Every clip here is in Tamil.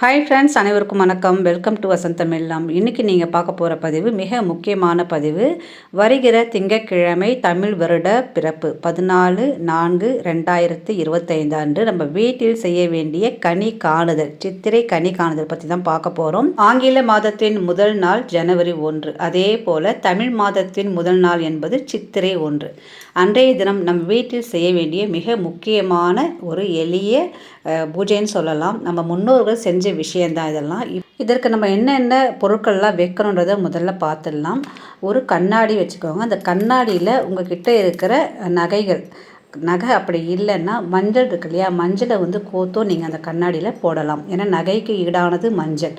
ஹாய் ஃப்ரெண்ட்ஸ் அனைவருக்கும் வணக்கம். வெல்கம் டு வசந்தம் எல்லாம் இன்றைக்கி நீங்கள் பார்க்க போகிற பதிவு மிக முக்கியமான பதிவு. வருகிற திங்கட்கிழமை தமிழ் வருட பிறப்பு. பதினாலு நான்கு ரெண்டாயிரத்து இருபத்தைந்து அன்று நம்ம வீட்டில் செய்ய வேண்டிய கனி காணுதல் சித்திரை கனி காணுதல் பற்றி தான் பார்க்க போகிறோம் ஆங்கில மாதத்தின் முதல் நாள் ஜனவரி ஒன்று. அதே போல் தமிழ் மாதத்தின் முதல் நாள் என்பது சித்திரை ஒன்று. அன்றைய தினம் நம் வீட்டில் செய்ய வேண்டிய மிக முக்கியமான ஒரு எளிய பூஜைன்னு சொல்லலாம். நம்ம முன்னோர்கள் செஞ்ச விஷயந்தான் இதெல்லாம். இதற்கு நம்ம என்னென்ன பொருட்கள்லாம் வைக்கணுன்றதை முதல்ல பார்த்துடலாம். ஒரு கண்ணாடி வச்சுக்கோங்க. அந்த கண்ணாடியில் உங்ககிட்ட இருக்கிற நகைகள் நகை அப்படி இல்லைன்னா மஞ்சள் இருக்கு இல்லையா? மஞ்சளை வந்து கோத்தும் நீங்கள் அந்த கண்ணாடியில் போடலாம். ஏன்னா நகைக்கு ஈடானது மஞ்சள்.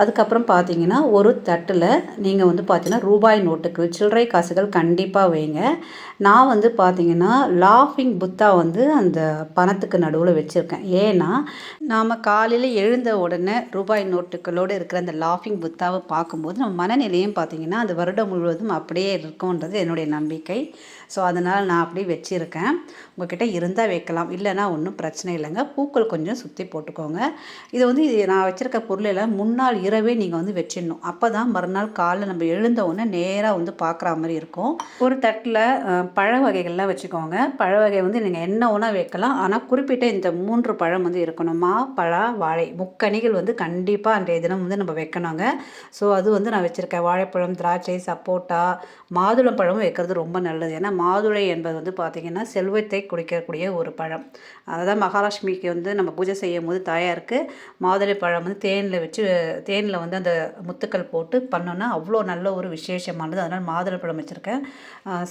அதுக்கப்புறம் பார்த்தீங்கன்னா ஒரு தட்டில் நீங்கள் வந்து பார்த்தீங்கன்னா ரூபாய் நோட்டுக்கு சில்லறை காசுகள் கண்டிப்பாக வைங்க. நான் வந்து பார்த்தீங்கன்னா லாஃபிங் புத்தா வந்து அந்த பணத்துக்கு நடுவில் வச்சுருக்கேன். ஏன்னா நாம் காலையில் எழுந்த உடனே ரூபாய் நோட்டுகளோடு இருக்கிற அந்த லாஃபிங் புத்தாவை பார்க்கும்போது நம்ம மனநிலையும் பார்த்தீங்கன்னா அந்த வருடம் முழுவதும் அப்படியே இருக்கும்ன்றது என்னுடைய நம்பிக்கை. ஸோ அதனால் நான் அப்படியே வச்சுருக்கேன். உங்ககிட்ட இருந்தால் வைக்கலாம். இல்லைன்னா ஒன்றும் பிரச்சனை இல்லைங்க. பூக்கள் கொஞ்சம் சுற்றி போட்டுக்கோங்க. இது வந்து இது நான் வச்சுருக்க பொருளில் முன்னாள் இரவே நீங்கள் வந்து வச்சிடணும். அப்போ தான் மறுநாள் காலைல நம்ம எழுந்த உடனே நேராக வந்து பார்க்குற மாதிரி இருக்கும். ஒரு தட்டில் பழ வகைகள்லாம் வச்சுக்கோங்க. பழ வகை வந்து நீங்கள் என்ன ஒன்றா வைக்கலாம். ஆனால் குறிப்பிட்ட இந்த மூன்று பழம் வந்து இருக்கணும். மா பழா வாழை முக்கணிகள் வந்து கண்டிப்பாக அன்றைய தினம் வந்து நம்ம வைக்கணுங்க. ஸோ அது வந்து நான் வச்சுருக்கேன். வாழைப்பழம் திராட்சை சப்போட்டா மாதுளம் பழமும் வைக்கிறது ரொம்ப நல்லது. ஏன்னா மாதுளை என்பது வந்து பார்த்திங்கன்னா செல்வத்தை குடிக்கக்கூடிய ஒரு பழம். அதுதான் மகாலட்சுமிக்கு வந்து நம்ம பூஜை செய்யும் போது தாயாருக்கு மாதுளை பழம் வந்து தேனில் வச்சு தேனில் வந்து அந்த முத்துக்கள் போட்டு பண்ணோன்னா அவ்வளோ நல்ல ஒரு விசேஷமானது. அதனால் மாதுளை பழம் வச்சுருக்கேன்.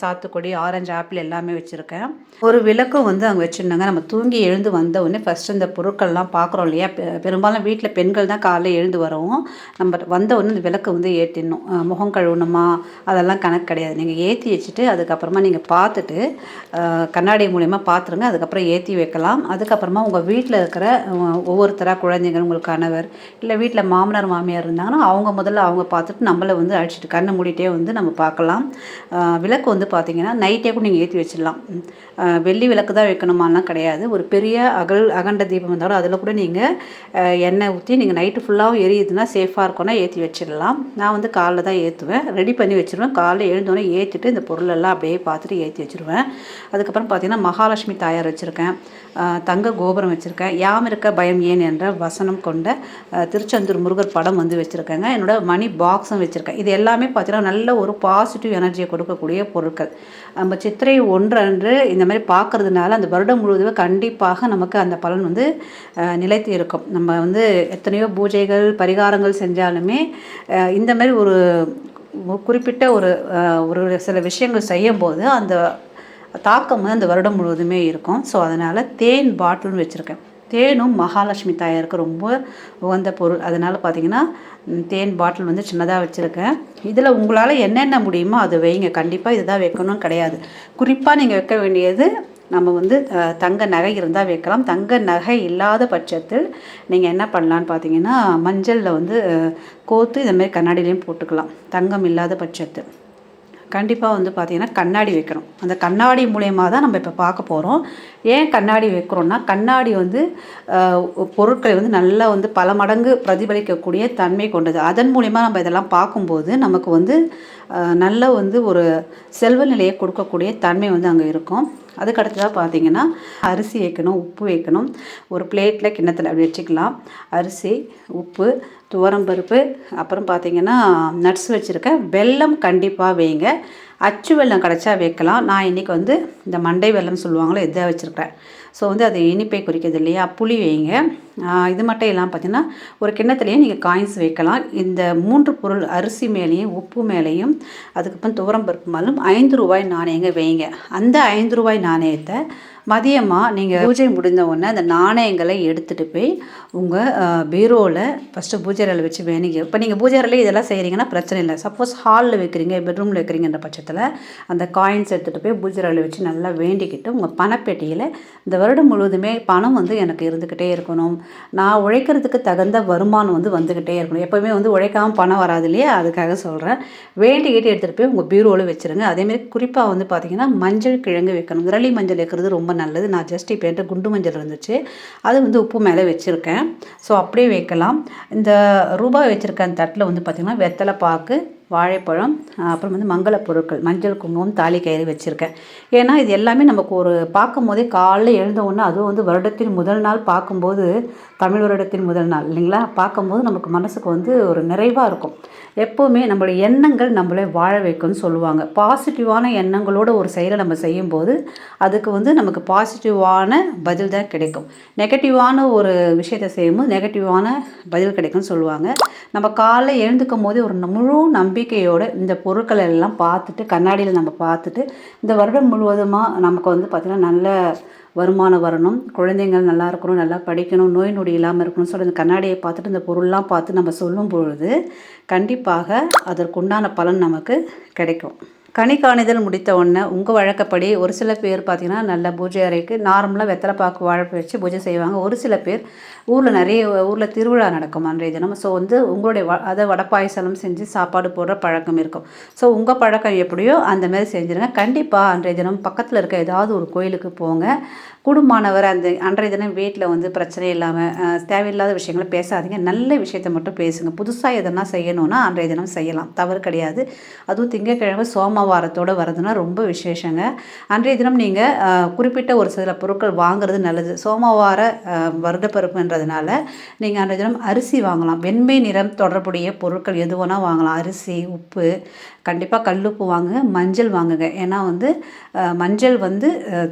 சாத்துக்குடி ஆரஞ்சு ஆப்பிள் எல்லாமே வச்சுருக்கேன். ஒரு விளக்கும் வந்து அங்கே வச்சுருந்தாங்க. நம்ம தூங்கி எழுந்து வந்த உடனே ஃபஸ்ட்டு இந்த பொருட்கள்லாம் பார்க்குறோம் இல்லையா? பெரும்பாலும் வீட்டில் பெண்கள் தான் காலையில் எழுந்து வரவும் நம்ம வந்த உடனே இந்த விளக்கு வந்து ஏற்றிடணும் முகம் கழுவணுமா? அதெல்லாம் கணக்கு கிடையாது. நீங்கள் ஏற்றி வச்சுட்டு அதுக்கப்புறமா நீங்கள் பார்த்துட்டு கண்ணாடி கண்ணாடி மூலயமா பார்த்துருங்க அதுக்கப்புறம் ஏற்றி வைக்கலாம். அதுக்கப்புறமா உங்கள் வீட்டில் இருக்கிற ஒவ்வொருத்தராக குழந்தைங்க உங்கள் கணவர் இல்லை வீட்டில் மாமனார் மாமியார் இருந்தாங்கன்னா அவங்க முதல்ல அவங்க பார்த்துட்டு நம்மளை வந்து அழிச்சிட்டு கண்ணை மூடிட்டே வந்து நம்ம பார்க்கலாம் விளக்கு வந்து பார்த்திங்கன்னா நைட்டே கூட நீங்கள் ஏற்றி வச்சிடலாம். வெள்ளி விளக்கு தான் வைக்கணுமாலாம் கிடையாது. ஒரு பெரிய அகல் அகண்ட தீபம் இருந்தாலும் அதில் கூட நீங்கள் எண்ணெய் ஊற்றி நீங்கள் நைட்டு ஃபுல்லாகவும் எரியுதுன்னா சேஃபாக இருக்கும்னா ஏற்றி வச்சிடலாம். நான் வந்து காலைல தான் ஏற்றுவேன் ரெடி பண்ணி வச்சுருவேன். காலைல எழுந்தோடனே ஏற்றிட்டு இந்த பொருளெல்லாம் அப்படியே பார்த்துட்டு ஏற்றி வச்சிருவேன். அதுக்கப்புறம் பார்த்தீங்கன்னா பார்த்திங்கன்னா மகாலட்சுமி தாயார் வச்சுருக்கேன் தங்க கோபுரம் வச்சுருக்கேன் யாம் இருக்க பயம் ஏன் என்ற வசனம் கொண்ட திருச்செந்தூர் முருகர் படம் வந்து வச்சுருக்கேங்க. என்னோட மணி பாக்ஸும் வச்சுருக்கேன். இது எல்லாமே பார்த்தீங்கன்னா நல்ல ஒரு பாசிட்டிவ் எனர்ஜியை கொடுக்கக்கூடிய பொருட்கள். நம்ம சித்திரை ஒன்று அன்று இந்த மாதிரி பார்க்கறதுனால அந்த வருடம் முழுவதும் கண்டிப்பாக நமக்கு அந்த பலன் வந்து நிலைத்து இருக்கும். நம்ம வந்து எத்தனையோ பூஜைகள் பரிகாரங்கள் செஞ்சாலுமே இந்த மாதிரி ஒரு குறிப்பிட்ட ஒரு ஒரு சில விஷயங்கள் செய்யும்போது அந்த தாக்கம் வந்து அந்த வருடம் முழுவதுமே இருக்கும். ஸோ அதனால் தேன் பாட்டில்னு வச்சுருக்கேன். தேனும் மகாலட்சுமி தாயாருக்கு ரொம்ப உகந்த பொருள். அதனால் பார்த்தீங்கன்னா தேன் பாட்டில் வந்து சின்னதாக வச்சுருக்கேன். இதில் உங்களால் என்னென்ன முடியுமோ அது வைங்க. கண்டிப்பாக இதுதான் வைக்கணும்னு கிடையாது. குறிப்பாக நீங்கள் வைக்க வேண்டியது நம்ம வந்து தங்க நகை இருந்தால் வைக்கலாம். தங்க நகை இல்லாத பட்சத்தில் நீங்கள் என்ன பண்ணலான்னு பார்த்தீங்கன்னா மஞ்சளில் வந்து கோத்து இந்த மாதிரி கண்ணாடியிலையும் போட்டுக்கலாம். தங்கம் இல்லாத பட்சத்தில் கண்டிப்பாக வந்து பார்த்திங்கன்னா கண்ணாடி வைக்கணும். அந்த கண்ணாடி மூலயமா தான் நம்ம இப்போ பார்க்க போகிறோம் ஏன் கண்ணாடி வைக்கிறோம்னா கண்ணாடி வந்து பொருட்களை வந்து நல்லா வந்து பல மடங்கு பிரதிபலிக்கக்கூடிய தன்மை கொண்டது. அதன் மூலயமா நம்ம இதெல்லாம் பார்க்கும்போது நமக்கு வந்து நல்ல வந்து ஒரு செல்வ நிலையை கொடுக்கக்கூடிய தன்மை வந்து அங்கே இருக்கும். அதுக்கடுத்ததாக பார்த்தீங்கன்னா அரிசி வைக்கணும் உப்பு வைக்கணும். ஒரு பிளேட்டில் கிண்ணத்தில் அப்படி வச்சுக்கலாம். அரிசி உப்பு துவரம் பருப்பு அப்புறம் பார்த்திங்கன்னா நட்ஸ் வச்சுருக்கேன். வெல்லம் கண்டிப்பாக வைங்க. அச்சு வெல்லம் கிடச்சா வைக்கலாம். நான் இன்றைக்கி வந்து இந்த மண்டை வெல்லம் சொல்லுவாங்களோ இதை வச்சுருக்கிறேன். ஸோ வந்து அது இனிப்பை குறிக்கிறது இல்லையா? புளி வைங்க. இது மட்டும் இல்லாமல் பார்த்தீங்கன்னா ஒரு கிண்ணத்துலேயே நீங்கள் காயின்ஸ் வைக்கலாம். இந்த மூன்று பொருள் அரிசி மேலேயும் உப்பு மேலேயும் அதுக்கப்புறம் துவரம்பருப்பு மேலும் ஐந்து ரூபாய் நாணயங்க வைங்க. அந்த ஐந்து ரூபாய் நாணயத்தை மதியமாக நீங்கள் பூஜை முடிந்த உடனே அந்த நாணயங்களை எடுத்துகிட்டு போய் உங்கள் பீரோவில் ஃபஸ்ட்டு பூஜை அறையில் வச்சு வேணுங்க. இப்போ நீங்கள் பூஜை அறையில் இதெல்லாம் செய்கிறீங்கன்னா பிரச்சனை இல்லை. சப்போஸ் ஹாலில் வைக்கிறீங்க பெட்ரூமில் வைக்கிறீங்கன்ற பட்சத்தில். அந்த காயின்ஸ் எடுத்துகிட்டு போய் பூஜை வச்சு நல்லா வேண்டிக்கிட்டு உங்கள் பணப்பெட்டியில் இந்த வருடம் முழுவதுமே பணம் வந்து எனக்கு இருந்துக்கிட்டே இருக்கணும். நான் உழைக்கிறதுக்கு தகுந்த வருமானம் வந்து வந்துக்கிட்டே இருக்கணும். எப்போவுமே வந்து உழைக்காமல் பணம் வராது இல்லையா? அதுக்காக சொல்கிறேன் வேண்டிக்கிட்டு எடுத்துகிட்டு போய் உங்கள் பீரோவில் வச்சுருங்க. அதேமாரி குறிப்பாக வந்து பார்த்தீங்கன்னா மஞ்சள் கிழங்கு வைக்கணும். விரலி மஞ்சள் வைக்கிறது ரொம்ப நல்லது. நான் ஜஸ்ட் இப்போ என்கிட்ட குண்டு மஞ்சள் இருந்துச்சு. அது வந்து உப்பு மேலே வச்சுருக்கேன். ஸோ அப்படியே வைக்கலாம். இந்த ரூபாய் வச்சுருக்க அந்த தட்டில் வந்து பார்த்திங்கன்னா வெத்தலை பாக்கு வாழைப்பழம் அப்புறம் வந்து மங்கள பொருட்கள் மஞ்சள் குங்குமம் தாலி கயிறு வச்சுருக்கேன். ஏன்னா இது எல்லாமே நமக்கு ஒரு பார்க்கும் போதே காலைல எழுந்த உடனே அதுவும் வந்து வருடத்தின் முதல் நாள் பார்க்கும்போது தமிழ் வருடத்தின் முதல் நாள் இல்லைங்களா? பார்க்கும்போது நமக்கு மனசுக்கு வந்து ஒரு நிறைவாக இருக்கும். எப்போவுமே நம்மளுடைய எண்ணங்கள் நம்மளே வாழ வைக்கும்னு சொல்லுவாங்க. பாசிட்டிவான எண்ணங்களோட ஒரு செயலை நம்ம செய்யும்போது அதுக்கு வந்து நமக்கு பாசிட்டிவான பதில் தான் கிடைக்கும். நெகட்டிவான ஒரு விஷயத்தை செய்யும்போது நெகட்டிவான பதில் கிடைக்கும்னு சொல்லுவாங்க. நம்ம காலைல எழுந்துக்கும் போதே ஒரு முழு நம்பிக்கையோடு இந்த பொருட்கள் எல்லாம் பார்த்துட்டு கண்ணாடியில் நம்ம பார்த்துட்டு இந்த வருடம் முழுவதுமாக நமக்கு வந்து பார்த்திங்கன்னா நல்ல வருமானம் வரணும். குழந்தைங்கள் நல்லா இருக்கணும் நல்லா படிக்கணும் நோய் நொடி இல்லாமல் இருக்கணும்னு சொல்லி இந்த கண்ணாடியை பார்த்துட்டு இந்த பொருள்லாம் பார்த்து நம்ம சொல்லும் பொழுது கண்டிப்பாக அதற்குண்டான பலன் நமக்கு கிடைக்கும். கனி காணிதல் முடித்த உடனே உங்கள் வழக்கப்படி ஒரு சில பேர் பார்த்திங்கன்னா நல்ல பூஜை அறைக்கு நார்மலாக வெத்தலைப்பாக்கு வாழைப்பு வச்சு பூஜை செய்வாங்க. ஒரு சில பேர் ஊரில் நிறைய ஊரில் திருவிழா நடக்கும் அன்றைய தினம். ஸோ வந்து உங்களுடைய வ அதை வடப்பாயசலம் செஞ்சு சாப்பாடு போடுற பழக்கம் இருக்கும். ஸோ உங்கள் பழக்கம் எப்படியோ அந்த மாதிரி செஞ்சுருங்க. கண்டிப்பாக அன்றைய தினம் பக்கத்தில் இருக்க ஏதாவது ஒரு கோயிலுக்கு போங்க. குடும்பமானவர் அந்த அன்றைய தினம் வீட்டில் வந்து பிரச்சனை இல்லாமல் தேவையில்லாத விஷயங்களை பேசாதீங்க. நல்ல விஷயத்தை மட்டும் பேசுங்க. புதுசாக எதனா செய்யணும்னா அன்றைய தினம் செய்யலாம். தவறு கிடையாது. அதுவும் திங்கக்கிழமை சோமவாரத்தோடு வரதுன்னா ரொம்ப விசேஷங்க. அன்றைய தினம் நீங்கள் குறிப்பிட்ட ஒரு சில பொருட்கள் வாங்குறது நல்லது. சோமவார வருடப்பருப்புன்றதுனால நீங்கள் அன்றைய தினம் அரிசி வாங்கலாம். வெண்மை நிறம் தொடர்புடைய பொருட்கள் எது வேணால் வாங்கலாம். அரிசி உப்பு கண்டிப்பாக கல்லுப்பு வாங்குங்க மஞ்சள் வாங்குங்க. ஏன்னா வந்து மஞ்சள் வந்து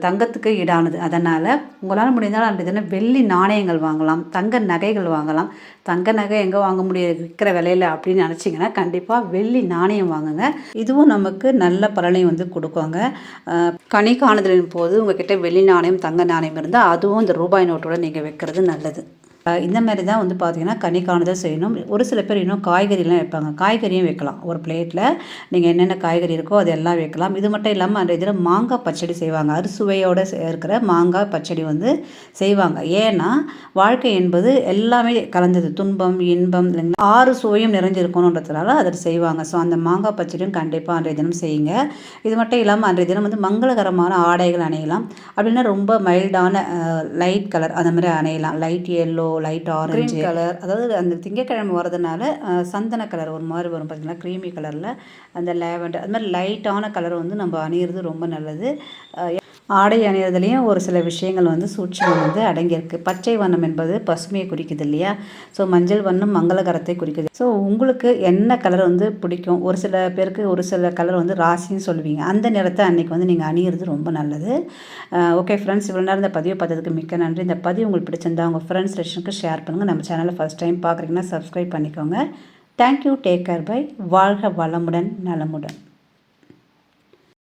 தங்கத்துக்கு ஈடானது. அதனால் உங்களால் முடிந்தால் அன்றைய தினம் வெள்ளி நாணயங்கள் வாங்கலாம். தங்க நகைகள் வாங்கலாம். தங்க நகை எங்கே வாங்க முடியாது விற்கிற விலையில அப்படின்னு நினச்சிங்கன்னா கண்டிப்பாக வெள்ளி நாணயம் வாங்குங்க. இதுவும் நமக்கு நல்ல பலனை வந்து கொடுக்குங்க கனி காணுதலின் போது உங்ககிட்ட வெள்ளி நாணயம் தங்க நாணயம் இருந்தால் அதுவும் இந்த ரூபாய் நோட்டோட நீங்கள் வைக்கிறது நல்லது. இந்த மாதிரி தான் வந்து பார்த்திங்கன்னா கனி காணுதல் செய்யணும். ஒரு சில பேர் இன்னும் காய்கறிலாம் வைப்பாங்க. காய்கறியும் வைக்கலாம். ஒரு பிளேட்டில் நீங்கள் என்னென்ன காய்கறி இருக்கோ அதெல்லாம் வைக்கலாம். இது மட்டும் இல்லாமல் அந்த இதில் மாங்காய் பச்சடி செய்வாங்க. அறுசுவையோடு இருக்கிற மாங்காய் பச்சடி வந்து செய்வாங்க. ஏன்னா வாழ்க்கை என்பது எல்லாமே கலந்தது. துன்பம் இன்பம் ஆறு சுவையும் நிறைஞ்சிருக்கணுன்றதுனால அதை செய்வாங்க. ஸோ அந்த மாங்காய் பச்சடியும் கண்டிப்பாக அன்றைய தினம் செய்யுங்க. இது மட்டும் இல்லாமல் அன்றைய தினம் வந்து மங்களகரமான ஆடைகள் அணையலாம். அப்படின்னா ரொம்ப மைல்டான லைட் கலர் அந்த மாதிரி அணையலாம். Light yellow light orange colour அதாவது அந்த திங்கக்கிழமை வரதுனால சந்தன கலர் ஒரு மாதிரி வரும் பார்த்திங்கன்னா க்ரீமி கலரில் அந்த லேவண்டர் அது மாதிரி லைட்டான கலர் வந்து நம்ம அணியிறது ரொம்ப நல்லது. ஆடை அணியறதுலேயும் ஒரு சில விஷயங்கள் வந்து சூட்சம் வந்து அடங்கியிருக்கு. பச்சை வண்ணம் என்பது பசுமையை குறிக்குது இல்லையா? ஸோ மஞ்சள் வண்ணம் மங்களகரத்தை குறிக்குது. ஸோ உங்களுக்கு என்ன கலர் வந்து பிடிக்கும்? ஒரு சில பேருக்கு ஒரு சில கலர் வந்து ராசின்னு சொல்லுவீங்க. அந்த நிறத்தை அன்றைக்கி வந்து நீங்கள் அணியிறது ரொம்ப நல்லது. ஓகே ஃப்ரெண்ட்ஸ் இவ்வளோ நேரம் இந்த பதிவு பார்த்ததுக்கு மிக்க நன்றி. இந்த பதிவு உங்களுக்கு பிடிச்சிருந்தா உங்கள் ஃப்ரெண்ட்ஸ் ரிலேஷனுக்கு ஷேர் பண்ணுங்கள் நம்ம சேனலை ஃபஸ்ட் டைம் பார்க்குறீங்கன்னா சப்ஸ்கிரைப் பண்ணிக்கோங்க. Thank you take care bye வாழ்க வளமுடன் நலமுடன்.